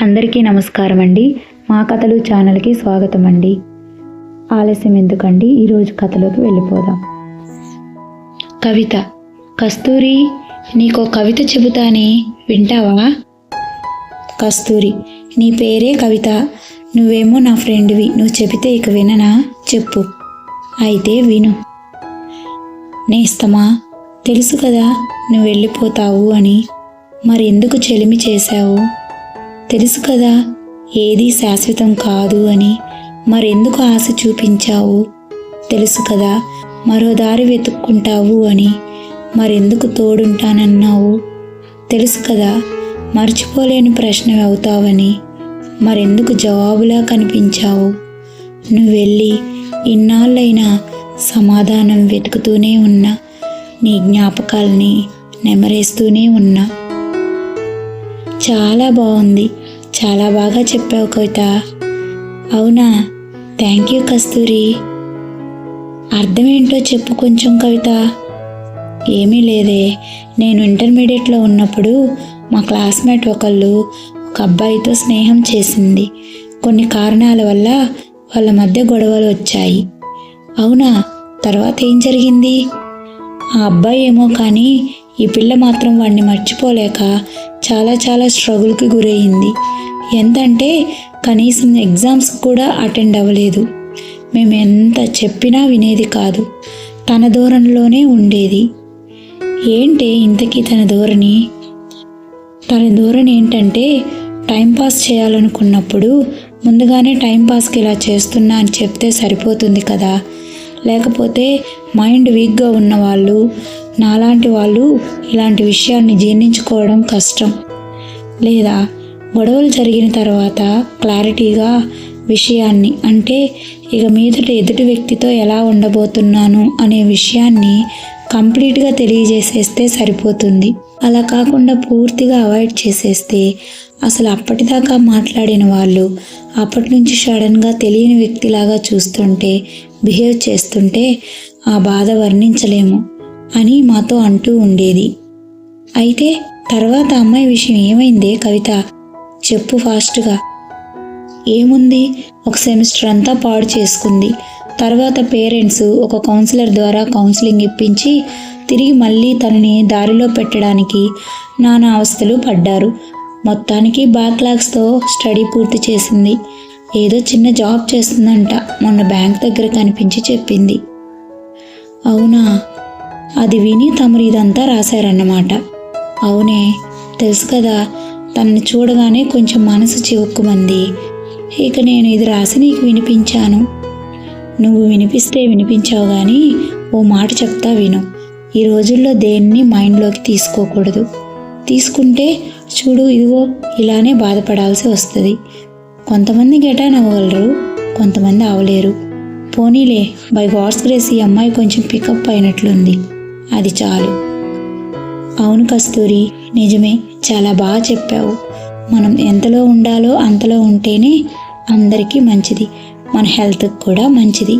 అందరికీ నమస్కారం అండి. మా కథలు ఛానల్కి స్వాగతం అండి. ఆలస్యం ఎందుకండి? ఈరోజు కథలోకి వెళ్ళిపోదాం. కవిత కస్తూరి నీకో కవిత చెబుతానే వింటావా? కస్తూరి నీ పేరే కవిత. నువ్వేమో నా ఫ్రెండ్వి. నువ్వు చెబితే ఇక విననా? చెప్పు. అయితే విను. నేస్తమా తెలుసు కదా నువ్వు వెళ్ళిపోతావు అని. మరి ఎందుకు చెలిమి చేశావు? తెలుసు కదా ఏదీ శాశ్వతం కాదు అని మరెందుకు ఆశ చూపించావు? తెలుసు కదా మరో దారి వెతుక్కుంటావు అని మరెందుకు తోడుంటానన్నావు? తెలుసు కదా మర్చిపోలేని ప్రశ్న అవుతావని మరెందుకు జవాబులా కనిపించావు? నువ్వు వెళ్ళి ఇన్నాళ్ళైనా సమాధానం వెతుకుతూనే ఉన్నా నీ జ్ఞాపకాల్ని నెమరేస్తూనే ఉన్నా. చాలా బాగుంది. చాలా బాగా చెప్పావు కవిత. అవునా? Thank you Kasturi. అర్థమేంటో చెప్పు కొంచెం కవిత. ఏమీ లేదే. నేను ఇంటర్మీడియట్లో ఉన్నప్పుడు మా క్లాస్మేట్ ఒకళ్ళు ఒక అబ్బాయితో స్నేహం చేసింది. కొన్ని కారణాల వల్ల వాళ్ళ మధ్య గొడవలు వచ్చాయి. అవునా? తర్వాత ఏం జరిగింది? ఆ అబ్బాయి ఏమో కానీ ఈ పిల్ల మాత్రం వాడిని మర్చిపోలేక చాలా చాలా స్ట్రగుల్కి గురయ్యింది ఎంతంటే కనీసం ఎగ్జామ్స్ కూడా అటెండ్ అవ్వలేదు. మేము ఎంత చెప్పినా వినేది కాదు. తన ధోరణిలోనే ఉండేది. ఏంటి ఇంతకీ తన ధోరణి? తన ధోరణి ఏంటంటే టైంపాస్ చేయాలనుకున్నప్పుడు ముందుగానే టైంపాస్కి ఇలా చేస్తున్నా అని చెప్తే సరిపోతుంది కదా. లేకపోతే మైండ్ వీక్గా ఉన్న వాళ్ళు నాలాంటి వాళ్ళు ఇలాంటి విషయాన్ని జీర్ణించుకోవడం కష్టం. లేదా గొడవలు జరిగిన తర్వాత క్లారిటీగా విషయాన్ని అంటే ఇక మీదట ఎదుటి వ్యక్తితో ఎలా ఉండబోతున్నాను అనే విషయాన్ని కంప్లీట్గా తెలియజేసేస్తే సరిపోతుంది. అలా కాకుండా పూర్తిగా అవాయిడ్ చేసేస్తే అసలు అప్పటిదాకా మాట్లాడిన వాళ్ళు అప్పటి నుంచి సడన్గా తెలియని వ్యక్తిలాగా చూస్తుంటే బిహేవ్ చేస్తుంటే ఆ బాధ వర్ణించలేము. అని మాతో అంటూ ఉండేది. అయితే తర్వాత అమ్మాయి విషయం ఏమైందే కవిత? చెప్పు ఫాస్ట్గా. ఏముంది? ఒక సెమిస్టర్ అంతా పాడు చేసుకుంది. తర్వాత పేరెంట్స్ ఒక కౌన్సిలర్ ద్వారా కౌన్సిలింగ్ ఇప్పించి తిరిగి మళ్ళీ తనని దారిలో పెట్టడానికి నానా అవస్థలు పడ్డారు. మొత్తానికి బ్యాక్లాగ్స్తో స్టడీ పూర్తి చేసింది. ఏదో చిన్న జాబ్ చేస్తుందంట మొన్న బ్యాంక్ దగ్గర కనిపించి చెప్పింది. అవునా? అది విని తమరు ఇదంతా రాశారన్నమాట. అవునే తెలుసు కదా తనని చూడగానే కొంచెం మనసు చివుక్కుమంది. ఇక నేను ఇది రాసి నీకు వినిపించాను. నువ్వు వినిపిస్తే వినిపించావు కానీ ఓ మాట చెప్తా విను. ఈ రోజుల్లో దేన్ని మైండ్లోకి తీసుకోకూడదు. తీసుకుంటే చూడు ఇదిగో ఇలానే బాధపడాల్సి వస్తుంది. కొంతమంది గెటాన్ అవ్వగలరు కొంతమంది అవలేరు పోనీలే బై గాడ్స్ గ్రేస్ ఈ అమ్మాయి కొంచెం పికప్ అయినట్లుంది. అది చాలు. అవును కస్తూరి నిజమే చాలా బాగా చెప్పావు. మనం ఎంతలో ఉండాలో అంతలో ఉంటేనే అందరికీ మంచిది. మన హెల్త్కి కూడా మంచిది.